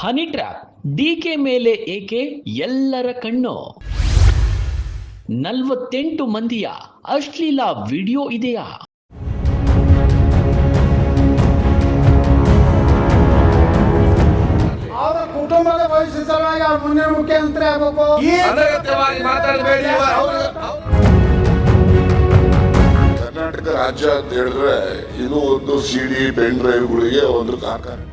Honey trap DK ಮೇಲೆ ಏಕೆ ಎಲ್ಲರ ಕಣ್ಣು? ನಲವತ್ತೆಂಟು ಮಂದಿಯ ಅಶ್ಲೀಲ ವಿಡಿಯೋ ಇದೆಯಾ? ಅವರ ಕುಟುಂಬದ ಭವಿಷ್ಯ ಸಲುವಾಗಿ ಅವ್ರು ಮುಂದಿನ ಮುಖ್ಯಮಂತ್ರಿ ಆಗ್ಬೇಕು. ಈ ಅನಗತ್ಯವಾಗಿ ಮಾತಾಡಬೇಡಿ ಕರ್ನಾಟಕ ರಾಜ್ಯ ಅಂತ ಹೇಳಿದ್ರೆ ಇದು ಒಂದು ಸಿಡಿ ಪೆನ್ ಡ್ರೈವ್ಗಳಿಗೆ ಒಂದು ಕಾರ್ಖಾನೆ.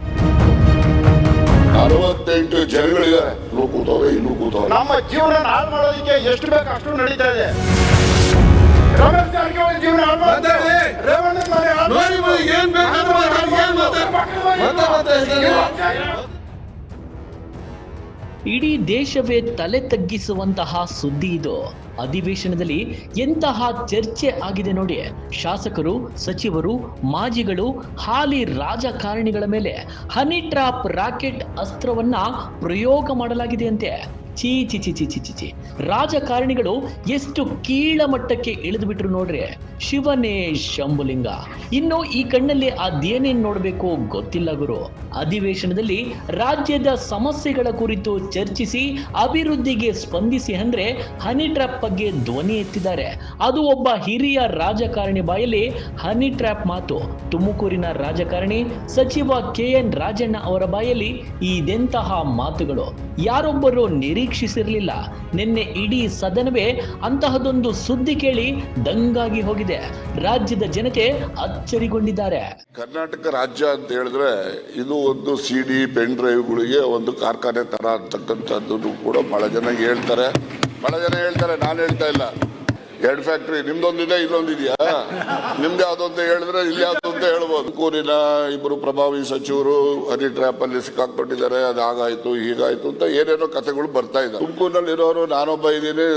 ಅರವತ್ತೆಂಟು ಜನಗಳಿದ್ದಾರೆ ಇಲ್ಲೂ ಕೂತವ್ರೆ ಇಲ್ಲೂ ಕೂತವ್ರೆ ನಮ್ಮ ಜೀವನ ಹಾಳು ಮಾಡೋದಕ್ಕೆ ಎಷ್ಟು ಬೇಕು ಅಷ್ಟು ನಡೀತಾ ಇದೆ ರಮೇಶ್ ಜಾರಕಿಹೊಳಿ ಜೀವನ ಹಾಳು ಮಾಡ್ತಾರೆ. ರೇವಣ್ಣ. ಏನ್ ಬೇಕಾದ್ರೂ ಇಡೀ ದೇಶವೇ ತಲೆ ತಗ್ಗಿಸುವಂತಹ ಸುದ್ದಿ ಇದು. ಅಧಿವೇಶನದಲ್ಲಿ ಎಂತಹ ಚರ್ಚೆ ಆಗಿದೆ ನೋಡಿ. ಶಾಸಕರು, ಸಚಿವರು, ಮಾಜಿಗಳು, ಹಾಲಿ ರಾಜಕಾರಣಿಗಳ ಮೇಲೆ ಹನಿ ಟ್ರಾಪ್ ರಾಕೆಟ್ ಅಸ್ತ್ರವನ್ನ ಪ್ರಯೋಗ ಮಾಡಲಾಗಿದೆಯಂತೆ. ಚೀ ಚಿ ಚಿ ಚಿ ಚಿ ಚಿ ಚಿ ರಾಜಕಾರಣಿಗಳು ಎಷ್ಟು ಕೀಳ ಮಟ್ಟಕ್ಕೆ ಇಳಿದು ಬಿಟ್ರು ನೋಡ್ರಿ, ಶಿವನೇ ಶಂಭುಲಿಂಗ. ಇನ್ನು ಈ ಕಣ್ಣಲ್ಲಿ ಅದೇನೇನ್ ನೋಡಬೇಕು ಗೊತ್ತಿಲ್ಲ ಗುರು. ಅಧಿವೇಶನದಲ್ಲಿ ರಾಜ್ಯದ ಸಮಸ್ಯೆಗಳ ಕುರಿತು ಚರ್ಚಿಸಿ, ಅಭಿವೃದ್ಧಿಗೆ ಸ್ಪಂದಿಸಿ ಅಂದ್ರೆ ಹನಿ ಟ್ರ್ಯಾಪ್ ಬಗ್ಗೆ ಧ್ವನಿ ಎತ್ತಿದ್ದಾರೆ. ಅದು ಒಬ್ಬ ಹಿರಿಯ ರಾಜಕಾರಣಿ ಬಾಯಲ್ಲಿ ಹನಿ ಟ್ರ್ಯಾಪ್ ಮಾತು. ತುಮಕೂರಿನ ರಾಜಕಾರಣಿ ಸಚಿವ ಕೆ ಎನ್ ರಾಜಣ್ಣ ಅವರ ಬಾಯಲ್ಲಿ ಇದೆಂತಹ ಮಾತುಗಳು. ಯಾರೊಬ್ಬರು ನಿರೀಕ್ಷಿಸಿರಲಿಲ್ಲ. ನಿನ್ನೆ ಇಡೀ ಸದನವೇ ಅಂತಹದೊಂದು ಸುದ್ದಿ ಕೇಳಿ ದಂಗಾಗಿ ಹೋಗಿದೆ. ರಾಜ್ಯದ ಜನತೆ ಅಚ್ಚರಿಗೊಂಡಿದ್ದಾರೆ. ಕರ್ನಾಟಕ ರಾಜ್ಯ ಅಂತ ಹೇಳಿದ್ರೆ ಇದು ಒಂದು ಸಿಡಿ ಪೆನ್ ಡ್ರೈವ್ಗಳಿಗೆ ಒಂದು ಕಾರ್ಖಾನೆ ತರ ಅಂತಕ್ಕಂಥದ್ದು ಕೂಡ ಬಹಳ ಜನ ಹೇಳ್ತಾರೆ. ಬಹಳ ಜನ ಹೇಳ್ತಾರೆ, ನಾನು ಹೇಳ್ತಾ ಇಲ್ಲ. ಎರಡು ಫ್ಯಾಕ್ಟ್ರಿ ನಿಮ್ದೊಂದಿದೆ ಇಲ್ಲೊಂದಿದೆಯಾ ನಿಮ್ದು ಯಾವ್ದು ಅಂತ ಹೇಳಿದ್ರೆ ಇಲ್ಲಿ ಯಾವ್ದು ಅಂತ ಹೇಳ್ಬೋದು. ತುಮಕೂರಿನ ಇಬ್ಬರು ಪ್ರಭಾವಿ ಸಚಿವರು ಹನಿ ಟ್ರ್ಯಾಪ್ ಅಲ್ಲಿ ಸಿಕ್ಕಾಕೊಂಡಿದ್ದಾರೆ ಅದು ಹಾಗಾಯ್ತು ಹೀಗಾಯ್ತು ಅಂತ ಏನೇನೋ ಕಥೆಗಳು ಬರ್ತಾ ಇದ್ದಾರೆ ತುಮಕೂರಿನಲ್ಲಿ ಇರೋರು ನಾನೊಬ್ಬ ಇದ್ದೀನಿ,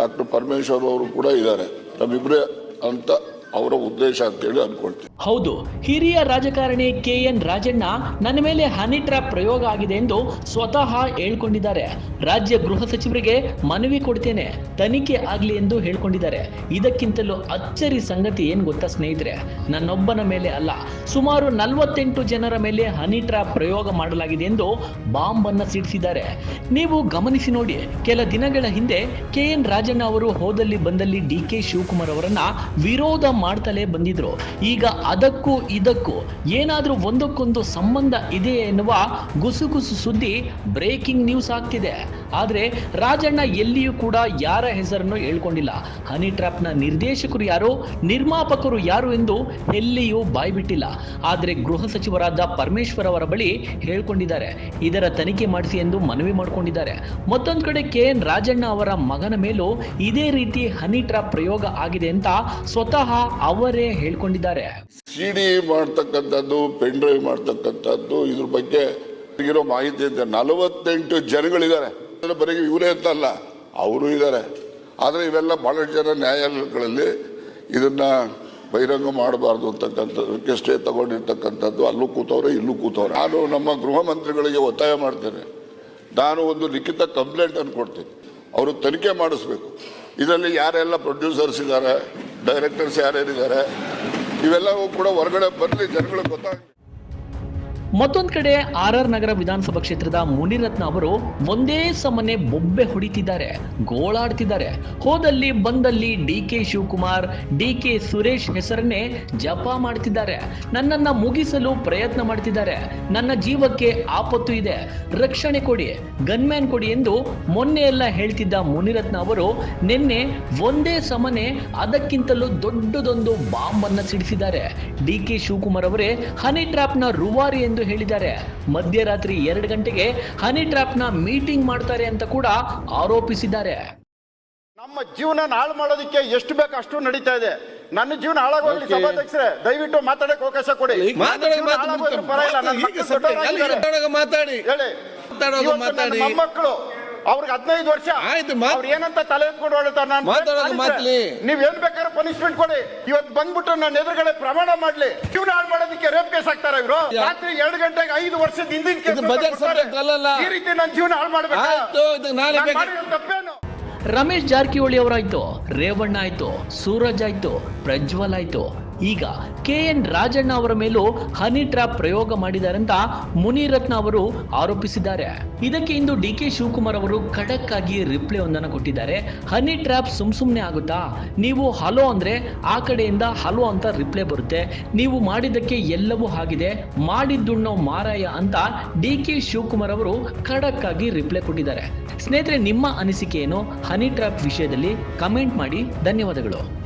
ಡಾಕ್ಟರ್ ಪರಮೇಶ್ವರ್ ಅವರು ಕೂಡ ಇದ್ದಾರೆ. ನಮ್ಮಿಬ್ರೆ ಅಂತ ಅವರ ಉದ್ದೇಶ ಅಂತೇಳಿ ಅನ್ಕೊಳ್ತೀನಿ. ಹೌದು, ಹಿರಿಯ ರಾಜಕಾರಣಿ ಕೆ ಎನ್ ರಾಜಣ್ಣ ನನ್ನ ಮೇಲೆ ಹನಿ ಟ್ರ್ಯಾಪ್ ಪ್ರಯೋಗ ಆಗಿದೆ ಎಂದು ಸ್ವತಃ ಹೇಳ್ಕೊಂಡಿದ್ದಾರೆ. ರಾಜ್ಯ ಗೃಹ ಸಚಿವರಿಗೆ ಮನವಿ ಕೊಡ್ತೇನೆ. ತನಿಖೆ ಆಗಲಿ ಎಂದು ಹೇಳ್ಕೊಂಡಿದ್ದಾರೆ. ಇದಕ್ಕಿಂತಲೂ ಅಚ್ಚರಿ ಸಂಗತಿ ಏನು ಗೊತ್ತಾ ಸ್ನೇಹಿತರೆ? ನನ್ನೊಬ್ಬನ ಮೇಲೆ ಅಲ್ಲ, ಸುಮಾರು ನಲವತ್ತೆಂಟು ಜನರ ಮೇಲೆ ಹನಿ ಟ್ರ್ಯಾಪ್ ಪ್ರಯೋಗ ಮಾಡಲಾಗಿದೆ ಎಂದು ಬಾಂಬ್ ಅನ್ನ ಸಿಡಿಸಿದ್ದಾರೆ. ನೀವು ಗಮನಿಸಿ ನೋಡಿ, ಕೆಲ ದಿನಗಳ ಹಿಂದೆ ಕೆ ಎನ್ ರಾಜಣ್ಣ ಅವರು ಹೋದಲ್ಲಿ ಬಂದಲ್ಲಿ ಡಿ ಕೆ ಶಿವಕುಮಾರ್ ಅವರನ್ನ ವಿರೋಧ ಮಾಡ್ತಲೇ ಬಂದಿದ್ರು. ಈಗ ಅದಕ್ಕೂ ಇದಕ್ಕೂ ಏನಾದರೂ ಒಂದಕ್ಕೊಂದು ಸಂಬಂಧ ಇದೆ ಎನ್ನುವ ಗುಸುಗುಸು ಸುದ್ದಿ ಬ್ರೇಕಿಂಗ್ ನ್ಯೂಸ್ ಆಗ್ತಿದೆ. ಆದ್ರೆ ರಾಜಣ್ಣ ಎಲ್ಲಿಯೂ ಕೂಡ ಯಾರ ಹೆಸರನ್ನು ಹೇಳ್ಕೊಂಡಿಲ್ಲ. ಹನಿ ಟ್ರ್ಯಾಪ್ನ ನಿರ್ದೇಶಕರು ಯಾರು, ನಿರ್ಮಾಪಕರು ಯಾರು ಎಂದು ಎಲ್ಲಿಯೂ ಬಾಯ್ಬಿಟ್ಟಿಲ್ಲ. ಆದರೆ ಗೃಹ ಸಚಿವರಾದ ಪರಮೇಶ್ವರ್ ಅವರ ಬಳಿ ಹೇಳ್ಕೊಂಡಿದ್ದಾರೆ. ಇದರ ತನಿಖೆ ಮಾಡಿಸಿ ಎಂದು ಮನವಿ ಮಾಡಿಕೊಂಡಿದ್ದಾರೆ. ಮತ್ತೊಂದು ಕಡೆ ಕೆ ರಾಜಣ್ಣ ಅವರ ಮಗನ ಮೇಲೂ ಇದೇ ರೀತಿ ಹನಿ ಟ್ರ್ಯಾಪ್ ಪ್ರಯೋಗ ಆಗಿದೆ ಅಂತ ಸ್ವತಃ ಅವರೇ ಹೇಳ್ಕೊಂಡಿದ್ದಾರೆ. ಸಿಡಿ ಮಾಡ್ತಕ್ಕಂಥದ್ದು, ಪೆನ್ ಡ್ರೈವ್ ಮಾಡ್ತಕ್ಕಂಥದ್ದು, ಇದ್ರ ಬಗ್ಗೆ ಇರೋ ಮಾಹಿತಿ ಅಂತ ನಲವತ್ತೆಂಟು ಜನಗಳಿದ್ದಾರೆ. ಬರೀ ಇವರೇ ಅಂತಲ್ಲ, ಅವರು ಇದ್ದಾರೆ ಆದರೆ ಇವೆಲ್ಲ ಬಹಳಷ್ಟು ಜನ ನ್ಯಾಯಾಲಯಗಳಲ್ಲಿ ಇದನ್ನ ಬಹಿರಂಗ ಮಾಡಬಾರ್ದು ಅಂತಕ್ಕಂಥದ್ದಕ್ಕೆ ಸ್ಟೇ ತಗೊಂಡಿರ್ತಕ್ಕಂಥದ್ದು, ಅಲ್ಲೂ ಕೂತವ್ರೆ, ಇಲ್ಲೂ ಕೂತವ್ರೆ. ನಾನು ನಮ್ಮ ಗೃಹ ಮಂತ್ರಿಗಳಿಗೆ ಒತ್ತಾಯ ಮಾಡ್ತೇನೆ. ನಾನು ಒಂದು ಲಿಖಿತ ಕಂಪ್ಲೇಂಟ್ ಅನ್ನು ಕೊಡ್ತೀನಿ. ಅವರು ತನಿಖೆ ಮಾಡಿಸ್ಬೇಕು. ಇದರಲ್ಲಿ ಯಾರೆಲ್ಲ ಪ್ರೊಡ್ಯೂಸರ್ಸ್ ಇದ್ದಾರೆ ಡೈರೆಕ್ಟರ್ಸ್ ಯಾರ್ಯಾರಿದ್ದಾರೆ, ಇವೆಲ್ಲವೂ ಕೂಡ ಹೊರಗಡೆ ಬರಲಿ, ಜನಗಳಿಗೆ ಗೊತ್ತಾಗಲಿ. ಮತ್ತೊಂದು ಕಡೆ ಆರ್ ಆರ್ ನಗರ ವಿಧಾನಸಭಾ ಕ್ಷೇತ್ರದ ಮುನಿರತ್ನ ಅವರು ಒಂದೇ ಸಮನೆ ಬೊಬ್ಬೆ ಹೊಡಿತಿದ್ದಾರೆ, ಗೋಳಾಡ್ತಿದ್ದಾರೆ. ಹೋದಲ್ಲಿ ಬಂದಲ್ಲಿ D K Shivakumar, D K Suresh ಹೆಸರನ್ನೇ ಜಪ ಮಾಡ್ತಿದ್ದಾರೆ. ನನ್ನನ್ನ ಮುಗಿಸಲು ಪ್ರಯತ್ನ ಮಾಡ್ತಿದ್ದಾರೆ. ನನ್ನ ಜೀವಕ್ಕೆ ಆಪತ್ತು ಇದೆ. ರಕ್ಷಣೆ ಕೊಡಿ, ಗನ್ಮ್ಯಾನ್ ಕೊಡಿ ಎಂದು ಮೊನ್ನೆ ಎಲ್ಲ ಹೇಳ್ತಿದ್ದ ಮುನಿರತ್ನ ಅವರು ನಿನ್ನೆ ಒಂದೇ ಸಮನೆ ಅದಕ್ಕಿಂತಲೂ ದೊಡ್ಡದೊಂದು ಬಾಂಬ್ ಅನ್ನ ಸಿಡಿಸಿದ್ದಾರೆ. ಡಿ ಕೆ ಶಿವಕುಮಾರ್ ಅವರೇ, ಹನಿ ಟ್ರಾಪ್ನ ರೂವಾರಿ ಎಂದು ಹೇಳಿದ್ದಾರೆ. ಮಧ್ಯರಾತ್ರಿ ಎರಡು ಗಂಟೆಗೆ ಹನಿ ಟ್ರಾಪ್ನ ಮೀಟಿಂಗ್ ಮಾಡ್ತಾರೆ ಅಂತ ಕೂಡ ಆರೋಪಿಸಿದ್ದಾರೆ. ನಮ್ಮ ಜೀವನ ಹಾಳು ಮಾಡೋದಕ್ಕೆ ಎಷ್ಟು ಬೇಕು ಅಷ್ಟು ನಡೀತಾ ಇದೆ. ನನ್ನ ಜೀವನ ಹಾಳಾಗೋಗ್ಲಿ. ಸಭಾಧ್ಯಕ್ಷರೇ. ದಯವಿಟ್ಟು ಮಾತಾಡಕ್ ಅವಕಾಶ ಕೊಡಿ. ಮಾತಾಡಿ. ಹೇಳಿ. ಮೊಮ್ಮಕ್ಕಳು ಅವ್ರಿಗೆ ಹದಿನೈದು ವರ್ಷ. ಆಯ್ತು, ಏನಂತ ತಲೆ ಎತ್ಕೊಂಡು ಹೊರಡ್ತಾರೆ? ನಾನು ಮಾತಾಡೋದು ಮಾತ್ಲಿ. ನೀವ್ ಏನ್ ಬೇಕಾದ್ರೆ ಪನಿಷ್ಮೆಂಟ್ ಕೊಡಿ. ಇವತ್ತು ಬಂದ್ಬಿಟ್ಟು ನನ್ನ ಎದುರುಗಡೆ ಪ್ರಮಾಣ ಮಾಡ್ಲಿ. ಜೀವನ ಹಾಳು ಮಾಡೋದಕ್ಕೆ ರೇಪ್ ಕೇಸ್ ಆಗ್ತಾರೆ ಇವರು? ರಾತ್ರಿ ಎರಡು ಗಂಟೆಗೆ ಐದು ವರ್ಷದ ಹಿಂದಿನ ಕೇಸ್ ಅಲ್ಲಲ್ಲ. ಈ ರೀತಿ ನನ್ನ ಜೀವನ ಹಾಳು ಮಾಡಬೇಕು? ತಪ್ಪೇನು? ರಮೇಶ್ ಜಾರಕಿಹೊಳಿ ಅವರಾಯ್ತು ರೇವಣ್ಣ ಆಯ್ತು ಸೂರಜ್ ಆಯ್ತು ಪ್ರಜ್ವಲ್ ಆಯ್ತು. ಈಗ ಕೆ ಎನ್ ರಾಜಣ್ಣ ಅವರ ಮೇಲೂ ಹನಿ ಟ್ರ್ಯಾಪ್ ಪ್ರಯೋಗ ಮಾಡಿದ್ದಾರೆ ಅಂತ ಮುನಿರತ್ನ ಅವರು ಆರೋಪಿಸಿದ್ದಾರೆ. ಇದಕ್ಕೆ ಇಂದು ಡಿ ಕೆ ಶಿವಕುಮಾರ್ ಅವರು ಖಡಕ್ ಆಗಿ ರಿಪ್ಲೈ ಒಂದನ್ನು ಕೊಟ್ಟಿದ್ದಾರೆ. ಹನಿ ಟ್ರ್ಯಾಪ್ ಸುಮ್ ಸುಮ್ನೆ ಆಗುತ್ತಾ? ನೀವು ಹಲೋ ಅಂದ್ರೆ ಆ ಕಡೆಯಿಂದ ಹಲೋ ಅಂತ ರಿಪ್ಲೈ ಬರುತ್ತೆ. ನೀವು ಮಾಡಿದ್ದಕ್ಕೆ ಎಲ್ಲವೂ ಆಗಿದೆ. ಮಾಡಿದ್ದುಣ್ಣೋ ಮಾರಾಯ ಅಂತ ಡಿ ಕೆ ಶಿವಕುಮಾರ್ ಅವರು ಖಡಕ್ ಆಗಿ ರಿಪ್ಲೈ ಕೊಟ್ಟಿದ್ದಾರೆ. ಸ್ನೇಹಿತರೆ, ನಿಮ್ಮ ಅನಿಸಿಕೆ ಏನು? ಹನಿ ಟ್ರ್ಯಾಪ್ ವಿಷಯದಲ್ಲಿ ಕಮೆಂಟ್ ಮಾಡಿ. ಧನ್ಯವಾದಗಳು.